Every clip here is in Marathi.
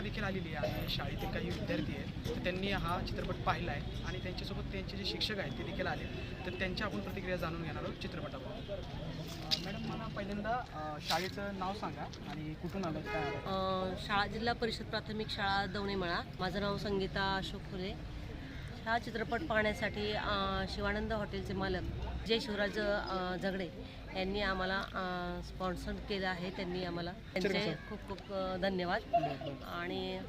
शाळा देखील आलेली आहे आणि शाळेतील काही विद्यार्थी आहेत तर त्यांनी हा चित्रपट पाहिला आहे आणि त्यांच्यासोबत त्यांचे जे शिक्षक आहेत ते देखील आले. तर त्यांच्या आपण प्रतिक्रिया जाणून घेणार आहोत चित्रपटावर मॅडम मला पहिल्यांदा शाळेचं नाव सांगा आणि कुठून आलं शाळा जिल्हा परिषद प्राथमिक शाळा दवणेमळा. माझं नाव संगीता अशोक फुले. हा चित्रपट पाहण्यासाठी शिवानंद हॉटेलचे मालक जय शिवराज झगडे यांनी आम्हाला स्पॉन्सर केलं आहे त्यांनी आम्हाला. त्यांचे खूप खूप धन्यवाद. आणि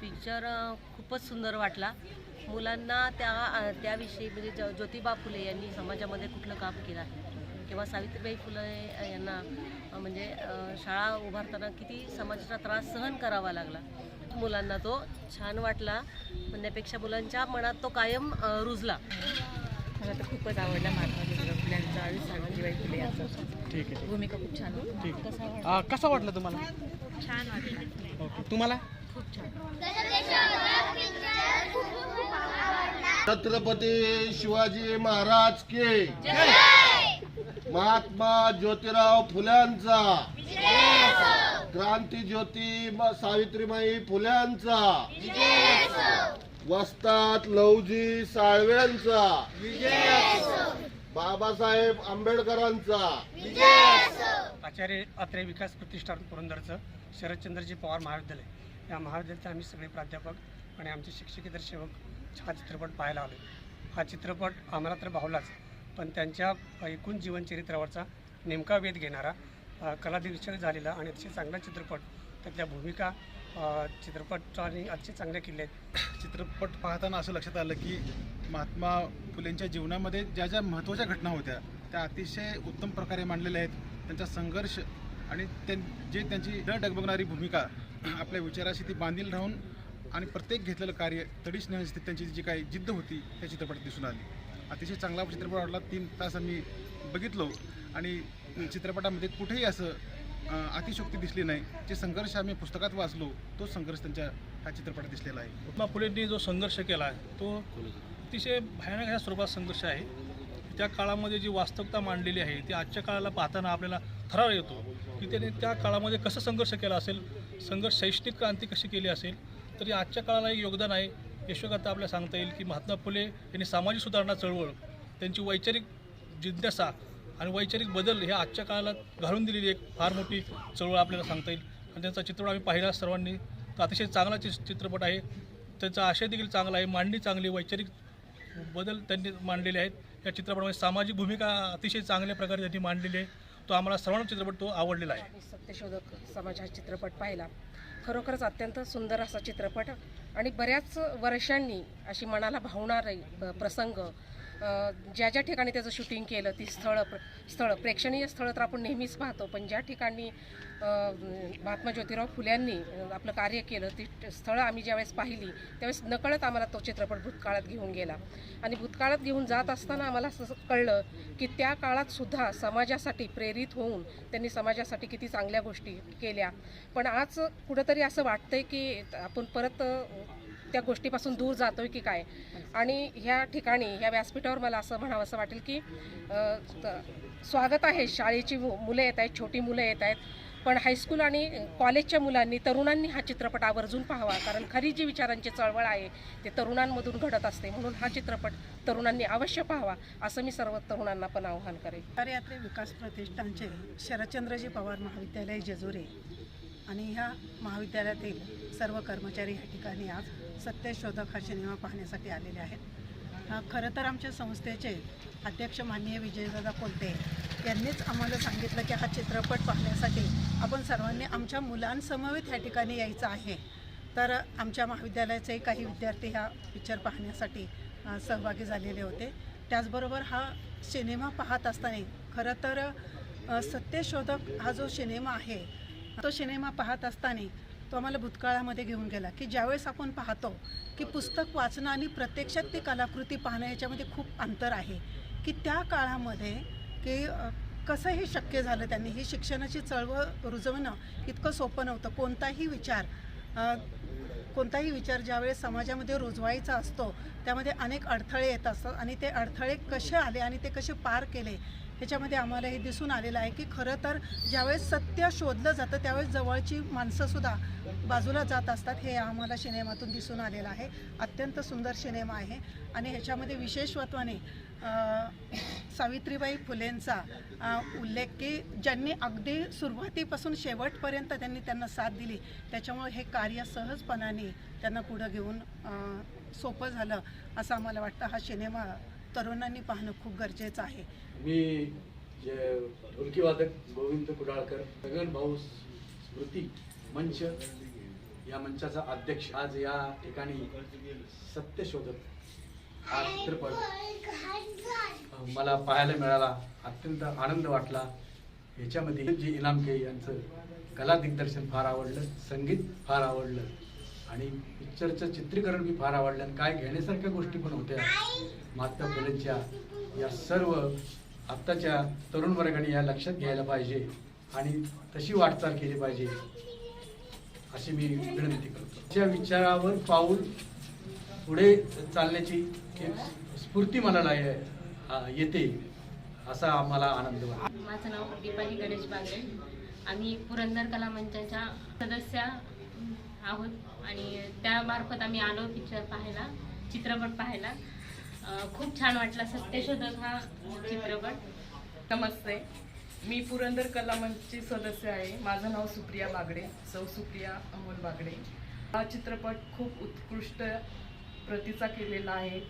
पिक्चर खूपच सुंदर वाटला. मुलांना त्या त्याविषयी म्हणजे ज ज्योतिबा फुले यांनी समाजामध्ये कुठलं काम केलं आहे? किंवा सावित्रीबाई फुले यांना म्हणजे शाळा उभारताना किती समाजाचा त्रास सहन करावा लागला? मुलांना तो छान वाटला. म्हणण्यापेक्षा मुलांच्या मनात तो कायम रुजला. मला तर खूपच आवडला महात्मा फुल्यांचा सावित्रीबाई फुले यांचा. ठीक आहे भूमिका खूप छान होती. ठीक आहे. अ, कसा वाटलं तुम्हाला? छान वाटलं. ओके. तुम्हाला? खूप छान. छत्रपती शिवाजी महाराज के महात्मा ज्योतिराव फुल्यांचा. क्रांती ज्योती म- सावित्रीबाई फुल्यांचा. वस्तात लवजी साळव्यांचा. बाबासाहेब आंबेडकरांचा. आचार्य अत्रे विकास प्रतिष्ठान पुरंदरचं शरदचंद्रजी पवार महाविद्यालय. या महाविद्यालयाचे आम्ही सगळे प्राध्यापक आणि आमचे शिक्षकेतर सेवक हा चित्रपट पाहायला आलो हा चित्रपट आम्हाला तर भावलाच पण त्यांच्या एकूण जीवनचरित्रावरचा नेमका वेध घेणारा अ, झालेला आणि अतिशय चांगला चित्रपट त्यातल्या भूमिका चित्रपट आणि अतिशय चांगले किल्ले आहेत. चित्रपट पाहताना असं लक्षात आलं की महात्मा फुलेंच्या जीवनामध्ये ज्या ज्या महत्त्वाच्या घटना होत्या त्या अतिशय उत्तम प्रकारे मांडलेल्या आहेत. त्यांचा संघर्ष आणि त्यां जे त्यांची न डगबगणारी भूमिका आपल्या विचाराशी ती बांधील राहून आणि प्रत्येक घेतलेलं कार्य तडीच नेण्याची त्यांची जी काही जिद्द होती त्या चित्रपटात दिसून आली. अतिशय चांगला चित्रपट वाटला तीन तास आम्ही बघितलो आणि चित्रपटामध्ये कुठेही असं अतिशोक्ती दिसली नाही. जे संघर्ष आम्ही पुस्तकात वाचलो तो संघर्ष त्यांच्या ह्या चित्रपटात दिसलेला आहे. महात्मा फुलेंनी जो संघर्ष केला आहे तो अतिशय भयानक ह्या स्वरूपात संघर्ष आहे. त्या काळामध्ये जी वास्तवता मांडलेली आहे ती आजच्या काळाला पाहताना आपल्याला थरार येतो की त्याने त्या काळामध्ये कसं संघर्ष केला असेल संघर्ष शैक्षणिक क्रांती कशी केली असेल तरी आजच्या काळाला एक योगदान आहे. यशोगाथा आपल्याला सांगता येईल की महात्मा फुले यांनी सामाजिक सुधारणा चळवळ त्यांची वैचारिक जिज्ञासा आणि वैचारिक बदल हे आजच्या काळाला घालून दिलेली एक फार मोठी चळवळ आपल्याला सांगता येईल. आणि त्यांचा चित्रपट आम्ही पाहिला सर्वांनी. तर अतिशय चांगला चि चित्रपट आहे. त्यांचा आशय देखील चांगला आहे. मांडणी चांगली वैचारिक बदल त्यांनी मांडलेले आहेत. या चित्रपटामध्ये सामाजिक भूमिका अतिशय चांगल्या प्रकारे त्यांनी मांडलेली आहे. तो आम्हाला सर्वांना चित्रपट तो आवडलेला आहे. सत्यशोधक समाज हा चित्रपट पाहिला. खरोखरच अत्यंत सुंदर असा चित्रपट. आणि बऱ्याच वर्षांनी अशी मनाला भावणारे प्रसंग ज्या ज्या ठिकाणी त्याचं शूटिंग केलं ती स्थळं प्र स्थळं प्रेक्षणीय स्थळं तर आपण नेहमीच पाहतो पण ज्या ठिकाणी महात्मा ज्योतिराव फुल्यांनी आपलं कार्य केलं ती स्थळं आम्ही ज्यावेळेस पाहिली त्यावेळेस नकळत आम्हाला तो चित्रपट भूतकाळात घेऊन गेला. आणि भूतकाळात घेऊन जात असताना आम्हाला असं कळलं की त्या काळात सुद्धा समाजासाठी प्रेरित होऊन त्यांनी समाजासाठी किती चांगल्या गोष्टी केल्या. पण आज कुठंतरी असं वाटतंय की आपण परत त्या गोष्टीपासून दूर जातोय की काय? आणि ह्या ठिकाणी ह्या व्यासपीठावर मला असं म्हणावं असं वाटेल की स्वागत आहे. शाळेची मु- मुलं येत आहेत छोटी मुलं येत आहेत. पण हायस्कूल आणि कॉलेजच्या मुलांनी तरुणांनी हा चित्रपट आवर्जून पाहावा. कारण खरी जी विचारांची चळवळ आहे ते तरुणांमधून घडत असते. म्हणून हा चित्रपट तरुणांनी अवश्य पाहावा असं मी सर्व तरुणांना पण आव्हान करेन. कार्यात्रे विकास प्रतिष्ठानचे शरदचंद्रजी पवार महाविद्यालय जेजुरी आणि ह्या महाविद्यालयातील सर्व कर्मचारी या ठिकाणी आज सत्यशोधक हा सिनेमा पाहण्यासाठी आलेले आहेत. खरं तर आमच्या संस्थेचे अध्यक्ष माननीय विजयदादा कोलते यांनीच आम्हाला सांगितलं की हा चित्रपट पाहण्यासाठी आपण सर्वांनी आमच्या मुलांसमवेत ह्या ठिकाणी यायचं आहे. तर आमच्या महाविद्यालयाचे काही विद्यार्थी ह्या पिक्चर पाहण्यासाठी सहभागी झालेले होते. त्याचबरोबर हा सिनेमा पाहत असताना खरं तर सत्यशोधक हा जो सिनेमा आहे तो सिनेमा पाहत असताना तो आम्हाला भूतकाळामध्ये घेऊन गेला की ज्यावेळेस आपण पाहतो की पुस्तक वाचणं आणि प्रत्यक्षात ती कलाकृती पाहणं याच्यामध्ये खूप अंतर आहे की त्या काळामध्ये की कसं हे शक्य झालं त्यांनी? ही शिक्षणाची चळवळ रुजवणं इतकं सोपं नव्हतं. कोणताही विचार कोणताही विचार ज्यावेळेस समाजामध्ये रुजवायचा असतो त्यामध्ये अनेक अडथळे येत असतात आणि ते अडथळे कसे आले आणि ते कसे पार केले ह्याच्यामध्ये आम्हाला हे दिसून आलेलं आहे की खरं तर ज्यावेळेस सत्य शोधलं जातं त्यावेळेस जवळची माणसंसुद्धा बाजूला जात असतात हे आम्हाला सिनेमातून दिसून आलेलं आहे. अत्यंत सुंदर सिनेमा आहे आणि ह्याच्यामध्ये विशेषत्वाने सावित्रीबाई फुलेंचा उल्लेख की ज्यांनी अगदी सुरुवातीपासून शेवटपर्यंत त्यांनी त्यांना साथ दिली त्याच्यामुळे हे कार्य सहजपणाने त्यांना पुढं घेऊन सोपं झालं असं आम्हाला वाटतं. हा सिनेमा तरुणांनी पाहणं खूप गरजेचं आहे. मी जे ढोलकीवादक गोविंद कुडाळकर गगन भाऊ स्मृती मंच या मंचाचा अध्यक्ष आज या ठिकाणी सत्यशोधक हा चित्रपट मला पाहायला मिळाला. अत्यंत आनंद वाटला. ह्याच्यामध्ये जे इनामके यांचं कला दिग्दर्शन फार आवडलं संगीत फार आवडलं आणि पिक्चरचं चित्रीकरण बी फार आवडलं आणि काय घेण्यासारख्या गोष्टी पण होत्या. महात्मा फुलेंच्या या सर्व आत्ताच्या तरुण वर्गाने या लक्षात घ्यायला पाहिजे आणि तशी वाटचाल केली पाहिजे. अशी मी विनंती करतो. त्या विचारावर पाऊल पुढे चालण्याची एक स्फूर्ती मला लाय- आ, येते असा आम्हाला आनंद वाटतो. माझं नाव दीपाली गणेश बागडे. आम्ही पुरंदर कला मंचाच्या सदस्य आहोत आणि त्यामार्फत आम्ही आलो पिक्चर पाहायला चित्रपट पाहायला. खूप छान वाटला. सत्यशोधक हा चित्रपट. नमस्ते. मी पुरंदर कला मंचची सदस्य आहे. माझं नाव सुप्रिया बागडे सौ सुप्रिया अमोल बागडे. हा चित्रपट खूप उत्कृष्ट प्रतीचा केलेला आहे.